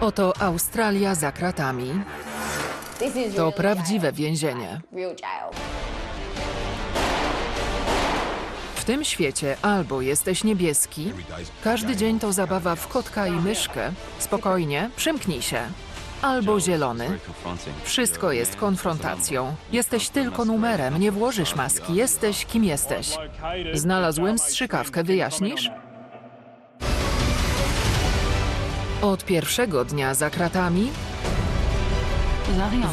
Oto Australia za kratami. To prawdziwe więzienie. W tym świecie albo jesteś niebieski, każdy dzień to zabawa w kotka i myszkę, spokojnie, przymknij się, albo zielony. Wszystko jest konfrontacją. Jesteś tylko numerem, nie włożysz maski, jesteś kim jesteś. Znalazłem strzykawkę, wyjaśnisz? Od pierwszego dnia za kratami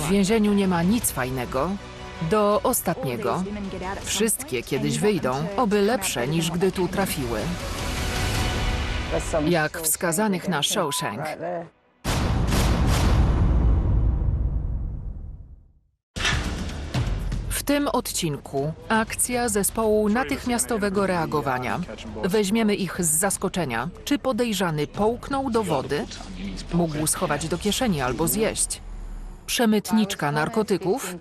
w więzieniu nie ma nic fajnego. Do ostatniego. Wszystkie kiedyś wyjdą, oby lepsze niż gdy tu trafiły. Jak wskazanych na Shawshank. Tym odcinku akcja zespołu natychmiastowego reagowania. Weźmiemy ich z zaskoczenia. Czy podejrzany połknął do wody? Mógł schować do kieszeni albo zjeść. Przemytniczka narkotyków.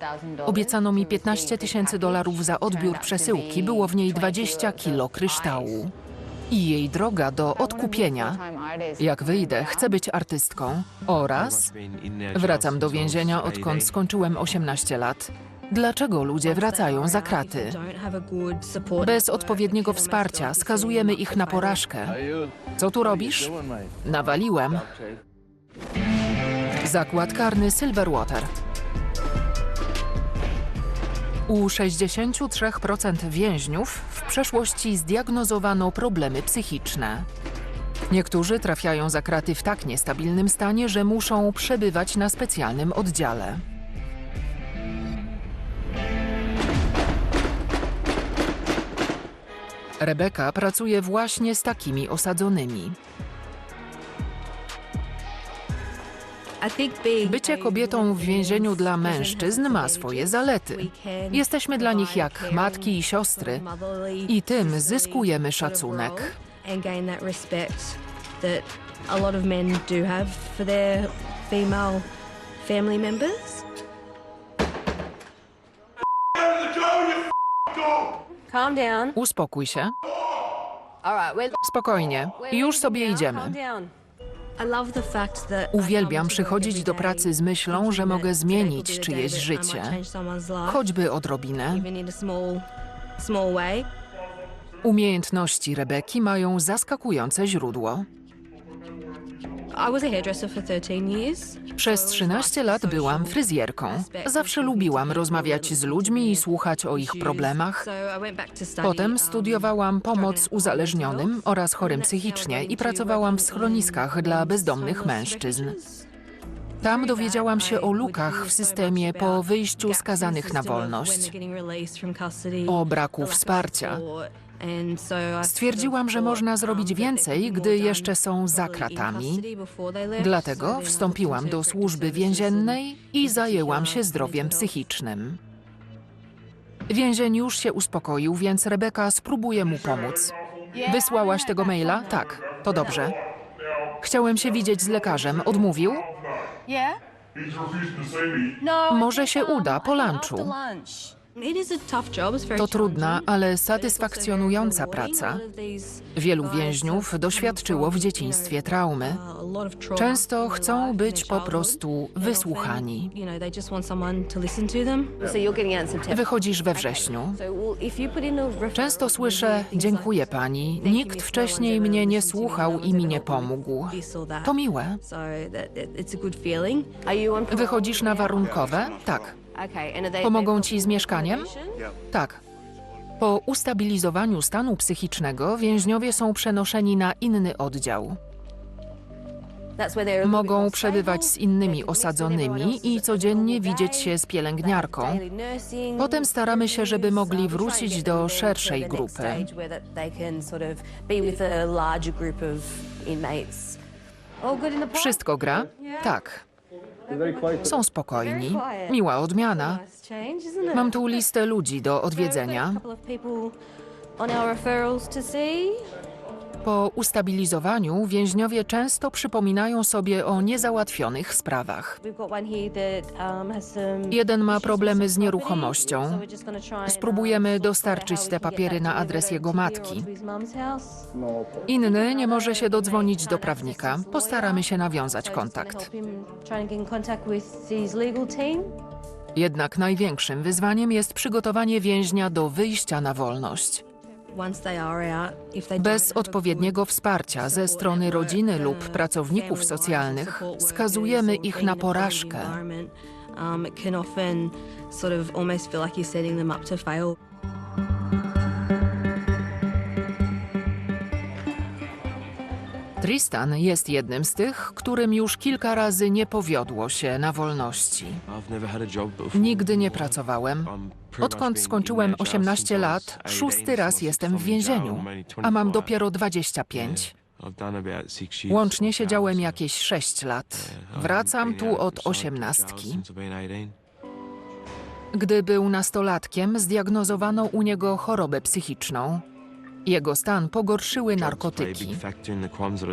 Obiecano mi 15 tysięcy dolarów za odbiór przesyłki. Było w niej 20 kilo kryształu. I jej droga do odkupienia. Jak wyjdę, chcę być artystką. Oraz wracam do więzienia, odkąd skończyłem 18 lat. Dlaczego ludzie wracają za kraty? Bez odpowiedniego wsparcia skazujemy ich na porażkę. Co tu robisz? Nawaliłem. Zakład karny Silverwater. U 63% więźniów w przeszłości zdiagnozowano problemy psychiczne. Niektórzy trafiają za kraty w tak niestabilnym stanie, że muszą przebywać na specjalnym oddziale. Rebeka pracuje właśnie z takimi osadzonymi. Bycie kobietą w więzieniu dla mężczyzn ma swoje zalety. Jesteśmy dla nich jak matki i siostry i tym zyskujemy szacunek. a lot of men do have for their female family members. Calm down. Uspokój się. All right, we're Spokojnie. Już sobie idziemy. Uwielbiam przychodzić do pracy z myślą, że mogę zmienić czyjeś życie. Choćby odrobinę. Umiejętności Rebeki mają zaskakujące źródło. Przez 13 lat byłam fryzjerką. Zawsze lubiłam rozmawiać z ludźmi i słuchać o ich problemach. Potem um, studiowałam pomoc uzależnionym oraz chorym psychicznie i pracowałam w schroniskach dla bezdomnych mężczyzn. Tam dowiedziałam się o lukach w systemie po wyjściu skazanych na wolność, o braku wsparcia. Stwierdziłam, że można zrobić więcej, gdy jeszcze są za kratami. Dlatego wstąpiłam do służby więziennej i zajęłam się zdrowiem psychicznym. Więzień już się uspokoił, więc Rebeka spróbuje mu pomóc. Wysłałaś tego maila? Tak, to dobrze. Chciałem się widzieć z lekarzem. Odmówił? No, Może się uda po lunchu. To trudna, ale satysfakcjonująca praca. Wielu więźniów doświadczyło w dzieciństwie traumy. Często chcą być po prostu wysłuchani. Wychodzisz we wrześniu. Często słyszę: Dziękuję pani, nikt wcześniej mnie nie słuchał i mi nie pomógł. To miłe. Wychodzisz na warunkowe? Tak. Pomogą ci z mieszkaniem? Tak. Po ustabilizowaniu stanu psychicznego więźniowie są przenoszeni na inny oddział. Mogą przebywać z innymi osadzonymi i codziennie widzieć się z pielęgniarką. Potem staramy się, żeby mogli wrócić do szerszej grupy. Wszystko gra? Tak. Są spokojni. Miła odmiana. Mam tu listę ludzi do odwiedzenia. Po ustabilizowaniu więźniowie często przypominają sobie o niezałatwionych sprawach. Um, Jeden ma problemy z nieruchomością. um, Spróbujemy out dostarczyć te papiery na adres jego matki. Inny nie może się dodzwonić do prawnika. Postaramy się nawiązać kontakt. Jednak największym wyzwaniem jest przygotowanie więźnia do wyjścia na wolność. Bez odpowiedniego wsparcia ze support strony rodziny the lub pracowników socjalnych skazujemy ich na porażkę. Um. Tristan jest jednym z tych, którym już kilka razy nie powiodło się na wolności. I've never had a job before. Nigdy nie pracowałem. Odkąd skończyłem in there 18 since I lat, was 18, szósty raz jestem w więzieniu, a mam 25. dopiero 25. Yeah. I've done about six years Łącznie siedziałem jakieś 6 lat. I've Wracam tu od osiemnastki. since I've been 18. Gdy był nastolatkiem, zdiagnozowano u niego chorobę psychiczną. Jego stan pogorszyły narkotyki.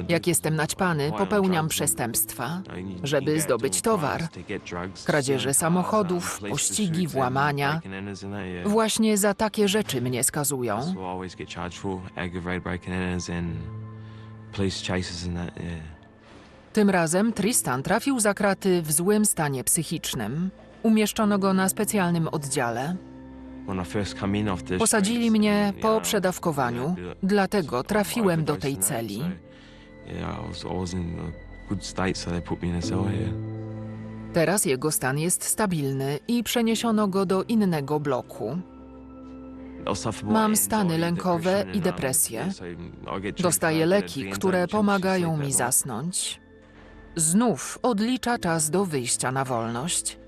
Jak jestem naćpany, popełniam przestępstwa, żeby zdobyć towar. Kradzieże samochodów, pościgi, włamania. Właśnie za takie rzeczy mnie skazują. Tym razem Tristan trafił za kraty w złym stanie psychicznym. Umieszczono go na specjalnym oddziale. Posadzili mnie po przedawkowaniu, dlatego trafiłem do tej celi. Teraz jego stan jest stabilny i przeniesiono go do innego bloku. Mam stany lękowe i um, depresję. Dostaję leki, które pomagają sleep mi zasnąć. Znów odlicza czas do wyjścia na wolność.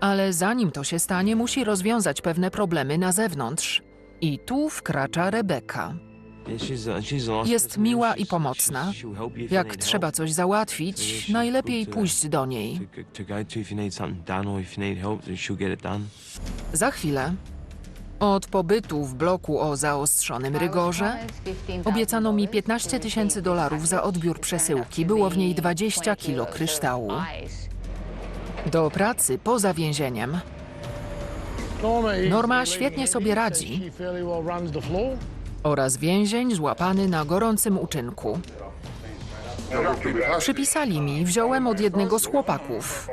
Ale zanim to się stanie, musi rozwiązać pewne problemy na zewnątrz. I tu wkracza Rebeka. Jest miła i pomocna. Jak trzeba coś załatwić, najlepiej pójść do niej. Za chwilę. Od pobytu w bloku o zaostrzonym rygorze obiecano mi 15 tysięcy dolarów za odbiór przesyłki. Było w niej 20 kilo kryształu. Do pracy poza więzieniem. Norma świetnie sobie radzi. Oraz więzień złapany na gorącym uczynku. Przypisali mi, wziąłem od jednego z chłopaków.